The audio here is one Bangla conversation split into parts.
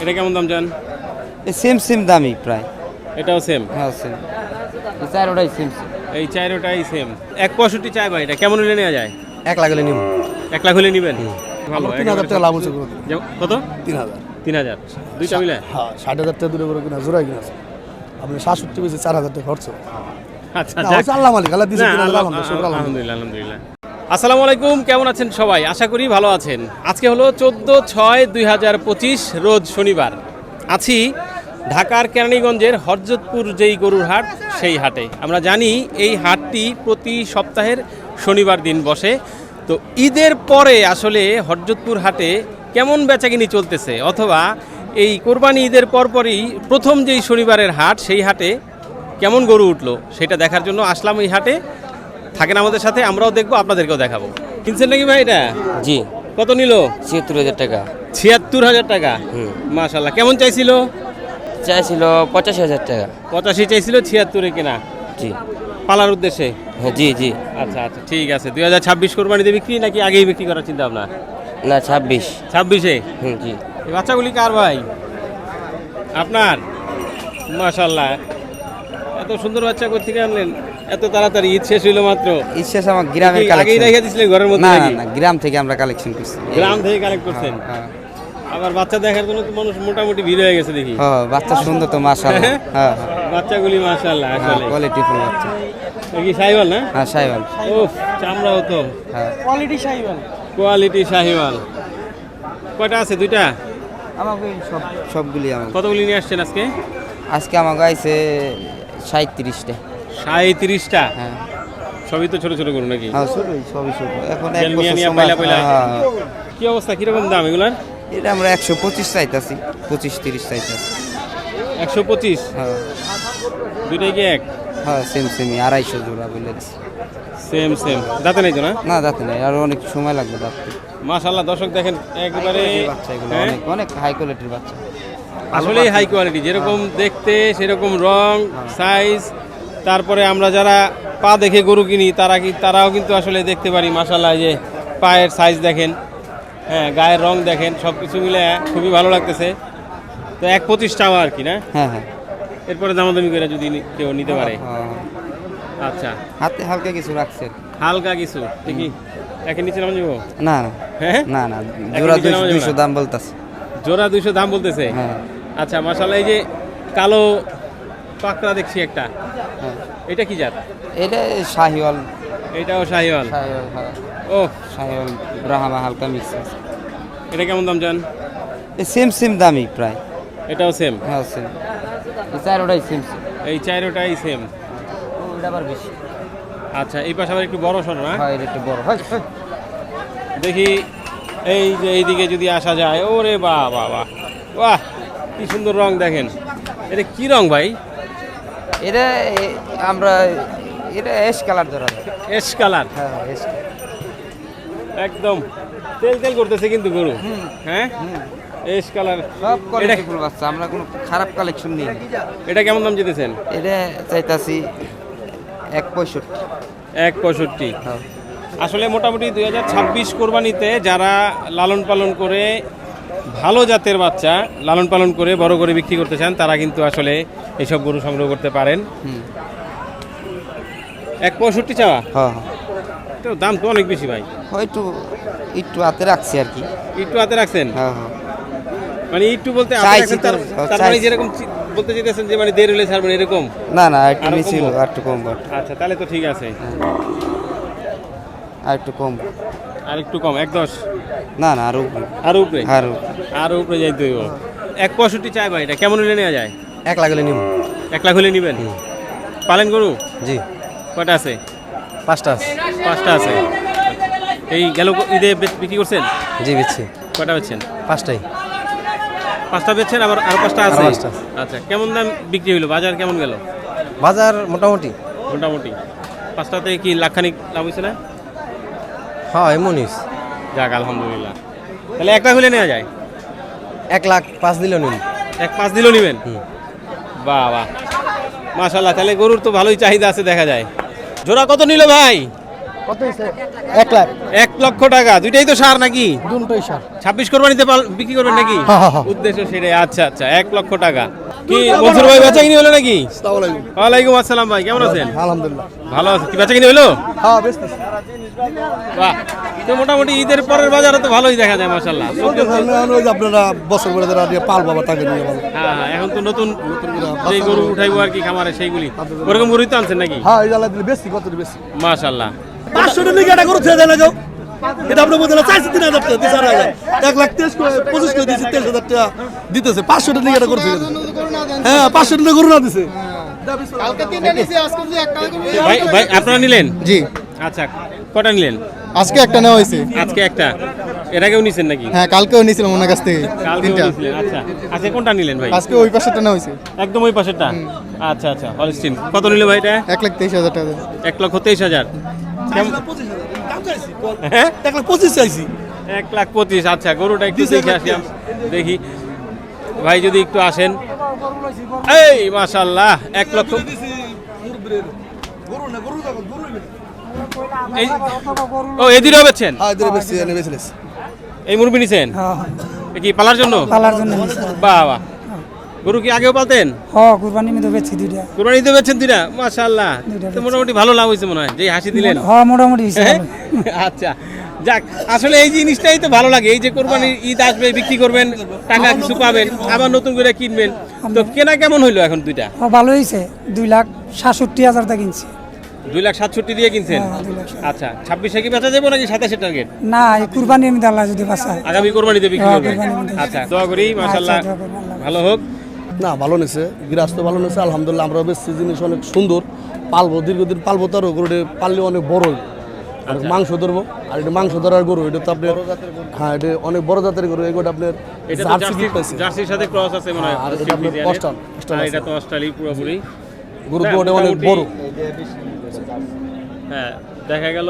এটা কেমন দাম চান সেম সেম দামই প্রায় এটাও সেম হ্যাঁ সেম চারোটাই সেম সেম এই চারোটাই সেম এক পঁয়ষট্টি চাই ভাই এটা কেমন হলে নেওয়া যায় এক লাখ হলে নিব এক লাখ হলে নেবেন ভালো তিন হাজার টাকা লাভ হচ্ছে কত তিন হাজার তিন হাজার দুইটা মিলে হ্যাঁ ষাট হাজার টাকা দূরে করে কিনা জোড়াই কিনা আপনি সাতষট্টি বেশি চার হাজার টাকা খরচ আচ্ছা আল্লাহ মালিক আল্লাহ দিয়েছে আলহামদুলিল্লাহ আলহামদুলিল্লাহ আসসালামু আলাইকুম, কেমন আছেন সবাই? আশা করি ভালো আছেন। আজকে হলো চোদ্দ ছয় দুই হাজার পঁচিশ, রোজ শনিবার। আছি ঢাকার কেরানীগঞ্জের হরজতপুর যেই গরুর হাট, সেই হাটে। আমরা জানি এই হাটটি প্রতি সপ্তাহের শনিবার দিন বসে। তো ঈদের পরে আসলে হরজতপুর হাটে কেমন বেচাকিনি চলতেছে? অথবা এই কোরবানি ঈদের পরপরই প্রথম যেই শনিবারের হাট, সেই হাটে কেমন গরু উঠল? সেটা দেখার জন্য আসলাম এই হাটে। থাকেন আমাদের সাথে আমরাও দেখব আপনাদেরকেও দেখাবো। কিনছেন নাকি ভাই এটা? জি। কত নিল? ছিয়াত্তর হাজার টাকা। ছিয়াত্তর হাজার টাকা। মাশাল্লাহ কেমন চাইছিল? চাইছিল পঁচাশি হাজার টাকা। পঁচাশি চাইছিল ছিয়াত্তরে কেনা? জি। পালার উদ্দেশ্যে? হ্যাঁ জি জি। আচ্ছা আচ্ছা ঠিক আছে। দুই হাজার ছাব্বিশ কোরবানিতে বিক্রি নাকি আগেই বিক্রি করার চিন্তা ভাবনা না ছাব্বিশ। ছাব্বিশে? হুম জি। এই বাচ্চাগুলি কার ভাই? আপনার? মাশাল্লাহ এত সুন্দর বাচ্চা কোথেকে আনলেন? এত তাড়াতাড়ি ঈদ শেষ হইল মাত্র? ইচ্ছা আমার গ্রামের কি আগেই কালেকশন রেখে দিছিলেন ঘরের মধ্যে না না গ্রাম থেকে আমরা কালেকশন করছি। গ্রাম থেকে কালেক্ট করছেন? হ্যাঁ আবার বাচ্চা দেখার জন্য তো মানুষ মোটামুটি ভিড় হয়ে গেছে দেখি। হ্যাঁ বাচ্চা সুন্দর তো মাশাআল্লাহ। হ্যাঁ? বাচ্চাগুলি মাশাআল্লাহ হ্যাঁ আসলে। কোয়ালিটি ফুল বাচ্চা। কি সাইওয়াল না? হ্যাঁ সাইবাল উফ চামড়াও তো। হ্যাঁ। কোয়ালিটি শাহিওয়াল কয়টা আছে দুইটা? আমাকে সব সবগুলি আমাকে কতগুলি নিয়ে আসছেন আজকে? আজকে আমাকে আইছে সাঁত্রিশটা সাঁত্রিশটা হ্যাঁ। সবই তো ছোট ছোট গরু নাকি? হ্যাঁ ছোটই সবই ছোট। এখন এক বছর সময়। হ্যাঁ, হ্যাঁ। কি অবস্থা? কীরকম দাম এগুলার? এটা আমরা একশো পঁচিশ চাইতাছি। পঁচিশ তিরিশ চাইতাছি। একশো পঁচিশ? হ্যাঁ। দুইটাই কি এক? হ্যাঁ সেম সেমই আড়াইশো জোড়া বলে দিছি। সেম সেম দাঁতে নাই তো না? না যাতে নাই। আরও অনেক সময় লাগবে যাতে মাশাল্লাহ দর্শক দেখেন একবারে বাচ্চা এগুলো হ্যাঁ? অনেক অনেক হাই কোয়ালিটির বাচ্চা। আসলেই হাই কোয়ালিটি যেরকম দেখতে সেরকম রং সাইজ তারপরে আমরা যারা পা দেখে গরু কিনি তারা কি তারাও কিন্তু আসলে দেখতে পারি মাসাল্লাহ যে পায়ের সাইজ দেখেন হ্যাঁ গায়ের রং দেখেন সব কিছু মিলে খুবই ভালো লাগতেছে। তো এক পঁচিশ টাকা আর কি না? হ্যাঁ হ্যাঁ। এরপরে দামাদামি করে যদি কেউ নিতে পারে। হ্যাঁ। আচ্ছা। হাতে হালকা কিছু রাখছে। হালকা কিছু ঠিকই একে নিচে নামা যাব? না হ্যাঁ? না না জোড়া দুইশো দাম বলতেছে। জোড়া দুইশো দাম বলতেছে? হ্যাঁ। আচ্ছা মাসাল্লাহ এই যে কালো পাকড়া দেখছি একটা। হ্যাঁ। এটা কি জাত? এটা শাহিওয়াল। এটাও শাহিওয়াল? শাহিওয়াল হ্যাঁ। ও শাহিওয়াল ব্রাহ্মা হালকা মিক্স আছে। এটা কেমন দাম চান সেম সেম দামই প্রায়। এটাও সেম হ্যাঁ সেম চারোটাই সেম এই চারোটাই সেম ওটা আবার বেশি। আচ্ছা এই পাশে আবার একটু বড় সড়ো না হয় এটা একটু বড়। হয় হয়। দেখি এই যে এইদিকে যদি আসা যায় ওরে বাহ বাহ বাহ। বাহ কি সুন্দর রং দেখেন। এটা কি রং ভাই? এটা আমরা এটা এস কালার ধরা যায়। এস কালার হ্যাঁ এস একদম। তেল তেল করতেছে কিন্তু গরু। হ্যাঁ? এস কালার সব কোয়ালিটি ফুল বাচ্চা আমরা কোনো খারাপ কালেকশন নিই। এটা কেমন দাম যেতেছেন এটা চাইতাছি এক পঁয়ষট্টি। এক পঁয়ষট্টি। হ্যাঁ। আসলে মোটামুটি দুই হাজার ছাব্বিশ কোরবানিতে যারা লালন পালন করে ভালো জাতের বাচ্চা লালন পালন করে বড় করে বিক্রি করতে চান তারা কিন্তু আসলে এইসব গরু সংগ্রহ করতে পারেন। এক পঁয়ষট্টি চাওয়া? হ্যাঁ। হ্যাঁ তো দাম তো অনেক বেশি ভাই। হয়তো একটু হাতে রাখছি আর কি। একটু হাতে রাখছেন? হ্যাঁ হ্যাঁ। মানে একটু বলতে তার মানে যেরকম বলতে চাইতেছেন যে মানে দেড় হলে ছাড়বেন এরকম? না না একটু? আর একটু কম আচ্ছা তাহলে তো ঠিক আছে। আর একটু কম আর একটু কম এক দশ? না না আরও। আরও উপরে? আরও আরও উপরে যাইতে হইব। এক পঁয়ষট্টি চাই ভাই এটা কেমন হলে নেওয়া যায়? এক লাগলে নিব। এক লাখ হলে নেবেন? পালেন গরু? জি। কয়টা আছে? পাঁচটা পাঁচটা আছে। এই গেল ঈদে বিক্রি করছেন? জি বিচ্ছি। কয়টা বেচছেন? পাঁচটাই। পাঁচটা বেচছেন আবার আছে আরও পাঁচটা আছে। আচ্ছা কেমন দাম বিক্রি হইল? বাজার কেমন গেল? বাজার মোটামুটি। মোটামুটি। পাঁচটাতে কি লাখখানিক লাভ হয়েছে না? হ্যাঁ এমনই যাক আলহামদুলিল্লাহ। তাহলে একটা হলে নেওয়া যায়? এক লাখ পাঁচ দিলেও নিন এক পাঁচ দিলেও নেবেন? বাহ বাহ। মাশাল্লাহ তাহলে গরুর তো ভালোই চাহিদা আছে দেখা যায়। জোড়া কত নিল ভাই? কত এক লাখ। এক লক্ষ টাকা। দুইটাই তো সার নাকি? দুটোই সার। ছাব্বিশ কোরবানিতে বিক্রি করবেন নাকি? হ্যাঁ, হ্যাঁ, হ্যাঁ। উদ্দেশ্য সেটাই। আচ্ছা আচ্ছা এক লক্ষ টাকা। কি মনসুর ভাই বেচা কিনি হলো নাকি? ওয়ালাইকুম আসসালাম ভাই কেমন আছেন? আলহামদুলিল্লাহ। ভালো আছে কি বেচা কিনি হলো? হ্যাঁ বেশ বাহ তো মোটামুটি ঈদের পরের বাজারে তো ভালোই দেখা যায় মাসাল্লাহ আপনারা বছর করে যারা পাল বাবা তাকে নিয়ে ভালো হ্যাঁ হ্যাঁ এখন তো নতুন যেই গরু উঠাইবো আর কি খামারে সেইগুলি। ওরকম গরুই তো আনছেন নাকি? হ্যাঁ এই দিলে বেশি কত বেশি? মাশাল্লাহ পাঁচশো টাকা লিগে এটা করে ছেড়ে দেয় কেউ। এটা আপনি বলতে চাইছি তিন হাজার টাকা তিন হাজার। এক লাখ তেইশ করে পঁচিশ করে দিয়েছি তেইশ হাজার টাকা দিতেছে। পাঁচশো টাকা এটা করে ছেড়ে দেয়। হ্যাঁ পাঁচশো টাকা গরু না দিছে ভাই ভাই আপনারা নিলেন? জি। আচ্ছা কটা নিলেন? আজকে একটা নেওয়া হয়েছে। আজকে একটা? এর আগেও নিছেন নাকি? হ্যাঁ কালকেও নিয়েছিলাম ওনার কাছ থেকে। তিনটা। আচ্ছা। আজকে কোনটা নিলেন ভাই? আজকে ওই পাশেরটা নেওয়া হয়েছে। একদম ওই পাশেরটা? আচ্ছা আচ্ছা হলস্টিন। কত নিল ভাই এটা? এক লাখ তেইশ হাজার টাকা। এক লক্ষ তেইশ হাজার। হ্যাঁ? এক লাখ পঁচিশ চাইছি। এক লাখ পঁচিশ আচ্ছা গরুটা একটু দেখে আসি দেখি। ভাই যদি একটু আসেন। এই মাশাল্লাহ এক লক্ষ ও এদিকে বেচছেন? হ্যাঁ এই মুরগি নিছেন? কি পালার জন্য? পালার জন্য নিছি। বাহ বাহ গরু কি আগেও পালতেন? হ কুরবানি মতো বেচছি দুইটা। কোরবানি দিতে বেচছেন দুইটা? মাশাল্লাহ তো মোটামুটি ভালো লাভ হয়েছে মনে হয় যে হাসি দিলেন। মোটামুটি হ্যাঁ? আচ্ছা। যাক আসলে এই জিনিসটাই তো ভালো লাগে। এই যে কোরবানির ঈদ আসবে বিক্রি করবেন টাকা কিছু পাবেন আবার নতুন করে কিনবেন। তো কেনা কেমন হইল এখন দুইটা? ভালো হয়েছে দুই লাখ সাতষট্টি হাজার টাকা কিনছি। দুই লাখ সাতষট্টি দিয়ে কিনছেন? হ্যাঁ, আচ্ছা ছাব্বিশে কি বেচা যাব নাকি সাতাশে টার্গেট না এই কুরবানি আমি আল্লাহ যদি বাঁচায় আগামী কোরবানিতে বিক্রি হ্যাঁ, করবেন। আচ্ছা দোয়া করি মাশাল্লাহ আচ্ছা, দোয়া করবেন, আল্লাহ ভালো হোক। না ভালো নিছে। গৃহস্থ ভালো নিছে আলহামদুলিল্লাহ। আমরা বেশ জিনিস অনেক সুন্দর। পালবো দীর্ঘদিন পালবো তারও গরুটা পাললে অনেক বড়। আর মাংস ধরবো। আর এটা মাংস ধরার গরু এটা তো আপনার হ্যাঁ এটা অনেক বড় জাতের গরু এগুলো আপনার তো জার্সির সাথে ক্রস আছে মনে হয় আর এটা আপনার। অস্টাল, আছে। এটা তো পুরোপুরি। গরু দুটো অনেক বড়। হ্যাঁ দেখা গেল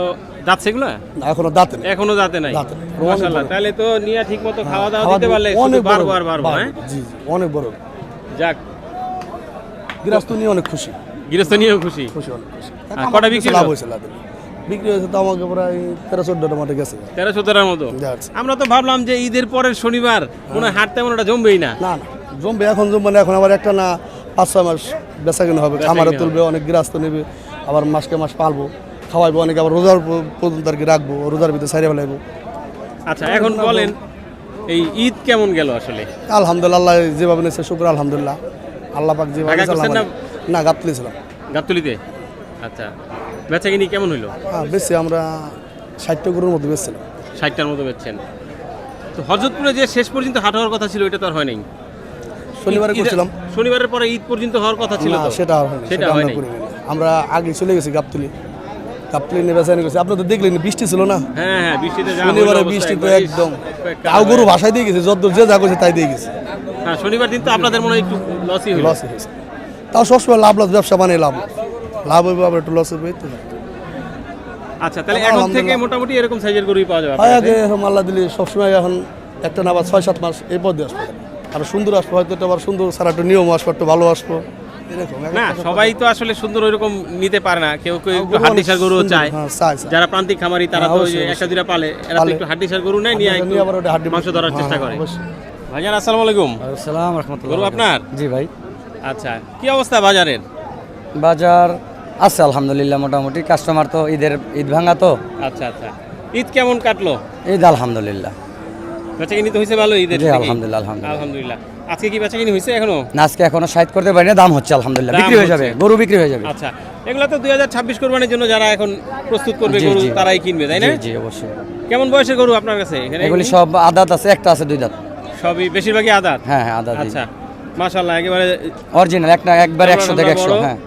এগুলো না, এখনও দাঁতে নেই। এখনও যাতে নাই? মাশাআল্লাহ তাহলে তো নিয়ে ঠিক মতো খাওয়া দাওয়া দিতে পারলে অনেক বড় বারবার বারবার হ্যাঁ? জি জি অনেক বড়। যাক। গৃহস্থ নিয়ে অনেক খুশি। গৃহস্থ নিয়েও খুশি? খুশি অনেক খুশি। কটা বিক্রি লাভ হয়েছে লাভ বিক্রি হয়েছে তো আমাকে প্রায় তেরো চোদ্দটা মাঠে গেছে। তেরো সতেরোর মতো? আমরা তো ভাবলাম যে ঈদের পরের শনিবার মনে হয় হাট তেমন ওটা জমবেই না। না না জমবে এখন জমবে না এখন আবার একটা না পাঁচ ছয় মাস বেচা কিনা হবে খামারে তুলবে অনেক গৃহস্থ নেবে আবার মাসকে মাস পালবো খাওয়াইবো অনেক আবার রোজার পর্যন্ত আর কি রাখব রোজার ভিতরে সাইরে ফেলাইবো। আচ্ছা এখন বলেন এই ঈদ কেমন গেল আসলে? আলহামদুলিল্লাহ আল্লাহ যেভাবে নিচ্ছে শুক্র আলহামদুলিল্লাহ। আল্লাহ পাক যেভাবে না গাতলি ছিলাম গাবতলিতে আচ্ছা। বেচা কিনি কেমন হইল? হ্যাঁ বেশি আমরা ষাটটা গরুর মধ্যে বেচছিলাম। ষাটটার মতো বেচছেন। তো হজরতপুরে যে শেষ পর্যন্ত হাট হওয়ার কথা ছিল এটা তো আর হয় নাই? শনিবারে ঈদে- করছিলাম। শনিবারের পরে ঈদ পর্যন্ত হওয়ার কথা ছিল না সেটা আর হয়নি সেটা হয়নি আমরা আগে চলে গেছি গাবতলি। গাবতলি নিয়ে বেচানি করছি। আপনার তো দেখলেন বৃষ্টি ছিল না? হ্যাঁ হ্যাঁ বৃষ্টিতে শনিবারে বৃষ্টি তো একদম। তাও গরু ভাষায় দিয়ে গেছে যত যে যা করছে তাই দিয়ে গেছে। হ্যাঁ শনিবার দিন তো আপনাদের মনে হয় একটু লসই হলো লস হয়েছে। তাও সবসময় লাভ লস ব্যবসা মানে লাভ লাভ হইবে আবার একটু লস হইবে এই তো। আচ্ছা তাহলে এখন থেকে মোটামুটি এরকম সাইজের গরুই পাওয়া যাবে হয় আগে? এখন মাল্লা দিলে সবসময় এখন একটা না বা ছয় সাত মাস এই পথে আসবে। আর সুন্দর আসব হয়তো এটা আবার সুন্দর সারা একটু নিয়ম আসব একটু ভালো আসব। না সবাই তো আসলে সুন্দর ওইরকম নিতে পারে না। কেউ কেউ একটু গরু হাড্ডিসার গরু চায়। হ্যাঁ, চায়। যারা প্রান্তিক খামারি তারা হ্যাঁ, তো ওই একটা দুটা পালে এরা তো একটু হাড্ডিসার গরু নেয় নিয়ে হাড্ডিসার একটু আবার ওটা হাড্ডি- মাংস ধরার চেষ্টা হ্যাঁ, করে। ভাইজান আসসালামু আলাইকুম। সালাম রহমতুল্লাহ। গরু আপনার? জি ভাই। আচ্ছা কি অবস্থা বাজারের? বাজার আছে আলহামদুলিল্লাহ মোটামুটি। কাস্টমার তো ঈদের ঈদ ভাঙা তো। আচ্ছা আচ্ছা। ঈদ কেমন কাটলো? ঈদ আলহামদুলিল্লাহ। বেচা কিনি তো হয়েছে ভালো ঈদের আলহামদুলিল্লাহ, আলহামদুলিল্লাহ। আলহামদুলিল্লাহ। আজকে কি বেচা হয়েছে এখনও? না আজকে এখনও সাইড করতে পারি দাম হচ্ছে আলহামদুলিল্লাহ। বিক্রি হয়ে যাবে গরু বিক্রি হয়ে যাবে। আচ্ছা এগুলো তো দুই হাজার ছাব্বিশ কোরবানির জন্য যারা এখন প্রস্তুত করবে গরু তারাই কিনবে তাই না? জি অবশ্যই। কেমন বয়সের গরু আপনার কাছে? এগুলি সব আদাত আছে একটা আছে দুই দাঁত। সবই বেশিরভাগই আদাত? হ্যাঁ হ্যাঁ আদাত। আচ্ছা একেবারে অরিজিনাল একবার একশো থেকে একশো হ্যাঁ।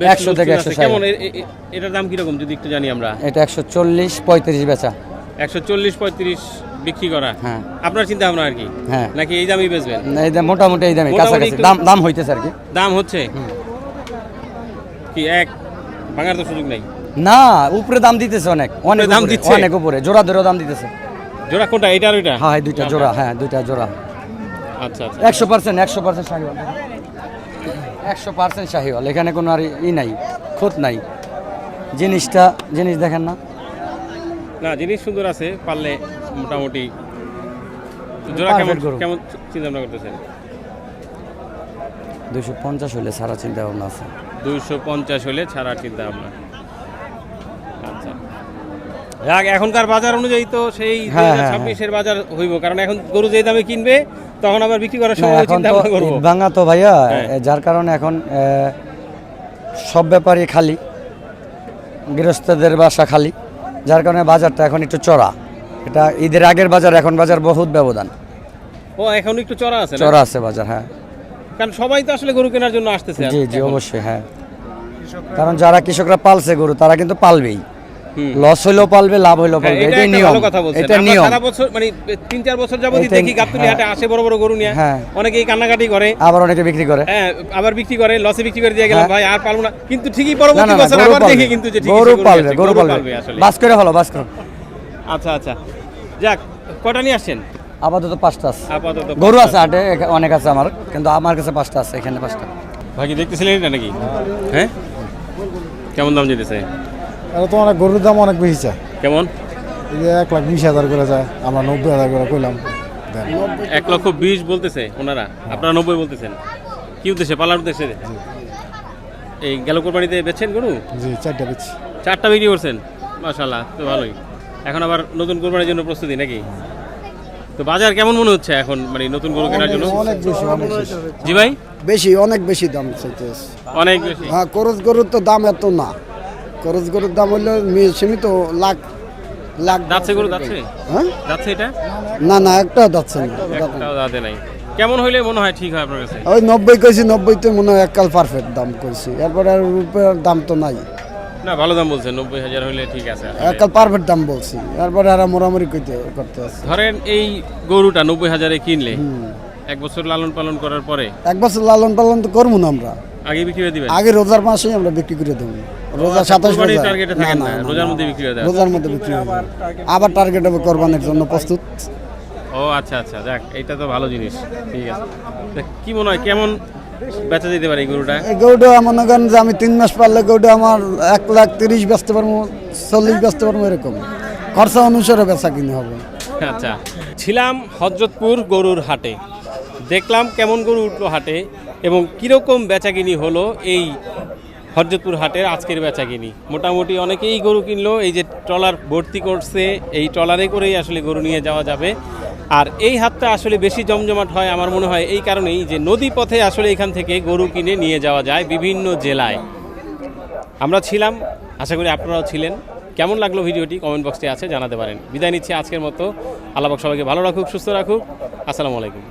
100 থেকে। 160 কেমন? এটার দাম কীরকম যদি একটু জানি আমরা? এটা একশো চল্লিশ পঁয়ত্রিশ বেচা। একশো চল্লিশ পঁয়ত্রিশ বিক্রি করা। হ্যাঁ। আপনার চিন্তা ভাবনা আর কি? হ্যাঁ। নাকি এই দামই বেচবেন? এই দাম মোটামুটি এই দামে কাছাকাছি। দাম দাম হইতেছে আর কি। দাম হচ্ছে? কি এক? ভাঙার তো সুযোগ নাই। না উপরে দাম দিতেছে অনেক। অনেক দাম দিচ্ছে? অনেক উপরে। জোড়া ধরে দাম দিতেছে। জোড়া কোনটা? এটা আর ওইটা? হ্যাঁ হ্যাঁ দুইটা জোড়া। হ্যাঁ দুইটা জোড়া। আচ্ছা আচ্ছা। একশো পার্সেন্ট একশো পার্সেন্ট একশো পার্সেন্ট শাহিওয়াল। এখানে কোনো আর ই নাই খুঁত নাই। জিনিসটা জিনিস দেখেন না। না জিনিস সুন্দর আছে পারলে মোটামুটি। জোড়া কেমন কেমন চিন্তা ভাবনা করতেছেন? দুশো পঞ্চাশ হলে সারা চিন্তা ভাবনা আছে। দুইশো পঞ্চাশ হলে ছাড়া চিন্তা ভাবনা আচ্ছা এখনকার বাজার অনুযায়ী তো সেই হ্যাঁ, হ্যাঁ, ছাব্বিশের বাজার হইব। কারণ এখন গরু যে দামে কিনবে তখন আবার বিক্রি করার সময় চিন্তা ভাবনা করব। ভাঙা তো ভাইয়া হ্যাঁ। যার কারণে এখন সব ব্যাপারই খালি। গৃহস্থদের বাসা খালি যার কারণে বাজারটা এখন একটু চড়া। এটা ঈদের আগের বাজার এখন বাজার বহুত ব্যবধান। ও এখন একটু চড়া আছে চড়া আছে বাজার হ্যাঁ। কারণ সবাই তো আসলে গরু কেনার জন্য আসতেছে জি জি অবশ্যই হ্যাঁ। কারণ যারা কৃষকরা পালছে গরু তারা কিন্তু পালবেই। লস হইলেও পালবে লাভ হইলেও হ্যাঁ, পালবে। এটা এটাই নিয়ম। এটা নিয়ম। সারা বছর মানে তিন চার বছর এটাই- দেখি গাবতলি হ্যাঁ। হাটে আসে বড় বড় গরু নিয়ে। হ্যাঁ। অনেকেই কান্নাকাটি করে। আবার অনেকে বিক্রি করে। হ্যাঁ আবার বিক্রি করে লসে বিক্রি করে দিয়ে গেলাম হ্যাঁ। ভাই আর পারব না। কিন্তু ঠিকই পরবর্তী বছর আবার দেখি কিন্তু যে গরু পালবে গরু পালবে। আসলে। বাস করে হলো বাস করো। আচ্ছা আচ্ছা। যাক কটা নিয়ে আসছেন? আপাতত পাঁচটা আছে। আপাতত গরু আছে হাটে অনেক আছে আমার কিন্তু আমার কাছে পাঁচটা আছে এখানে পাঁচটা। ভাই কি দেখতেছিলেন এটা নাকি? হ্যাঁ। কেমন দাম যেতেছে এটা তো অনেক গরুর দাম অনেক বেশি চায়। কেমন? এই যে এক লাখ বিশ হাজার করে যায় আমরা নব্বই হাজার করে কইলাম দেন। এক লক্ষ বিশ বলতেছে ওনারা আপনারা নব্বই বলতেছেন। কি উদ্দেশ্যে পালার উদ্দেশ্যে? এই গেল কোরবানিতে বেচছেন গরু? জি চারটা বেচি চারটা বিক্রি করছেন? মাশাল্লাহ তো ভালোই। এখন আবার নতুন কোরবানির জন্য প্রস্তুতি নাকি? তো বাজার কেমন মনে হচ্ছে এখন মানে নতুন গরু কেনার জন্য? অনেক বেশি অনেক বেশি। জি ভাই? বেশি অনেক বেশি দাম চাইতেছে। অনেক বেশি। হ্যাঁ করজ গরুর তো দাম এত না। করজ গরুর দাম হইলে মি- সীমিত লাখ লাখ যাচ্ছে গরু যাচ্ছে হ্যাঁ? যাচ্ছে এটা? না না একটা যাচ্ছে না একটাও যাতে নাই। কেমন হইলে মনে হয় ঠিক হয় আপনার কাছে? ওই নব্বই কইছি নব্বইতে মনে হয় এককাল পারফেক্ট দাম কইছি। এরপরে আর রূপের দাম তো নাই। না ভালো দাম বলছেন নব্বই হাজার হইলে ঠিক আছে। এককাল পারফেক্ট দাম বলছি। এরপরে আর মোরামুরি কইতে করতে আছে ধরেন এই গরুটা নব্বই হাজারে কিনলে এক বছর লালন পালন করার পরে? এক বছর লালন পালন তো করব না আমরা। আগে বিক্রি করে দিবেন? আগে রোজার মাসেই আমরা বিক্রি করে দেবো। রোজা সাতাশ থাকেন না রোজার মধ্যে বিক্রি করে রোজার মধ্যে বিক্রি হবে আবার টার্গেট হবে কোরবানির জন্য প্রস্তুত। ও আচ্ছা আচ্ছা যাক এটা তো ভালো জিনিস। ঠিক আছে। কি মনে হয় কেমন বেচা যেতে পারে এই গরুটা? এই গরুটা মনে করেন যে আমি তিন মাস পারলে গরুটা আমার এক লাখ তিরিশ বেচতে পারব চল্লিশ বেচতে পারব এরকম। খরচা অনুসারে বেচা কিনে হবে। আচ্ছা। ছিলাম হজরতপুর গরুর হাটে। দেখলাম কেমন গরু উঠল হাটে এবং কীরকম বেচাকিনি হলো এই হরজতপুর হাটের আজকের বেচা কিনি। মোটামুটি অনেকেই গরু কিনলো, এই যে ট্রলার ভর্তি করছে, এই ট্রলারে করেই আসলে গরু নিয়ে যাওয়া যাবে। আর এই হাতটা আসলে বেশি জমজমাট হয় আমার মনে হয় এই কারণেই যে নদী পথে আসলে এখান থেকে গরু কিনে নিয়ে যাওয়া যায় বিভিন্ন জেলায়। আমরা ছিলাম, আশা করি আপনারাও ছিলেন। কেমন লাগল ভিডিওটি? কমেন্ট বক্সে আছে, জানাতে পারেন। বিদায় নিচ্ছি আজকের মতো। আল্লাহ সবাইকে ভালো রাখুক, সুস্থ রাখুক। আসসালামু আলাইকুম।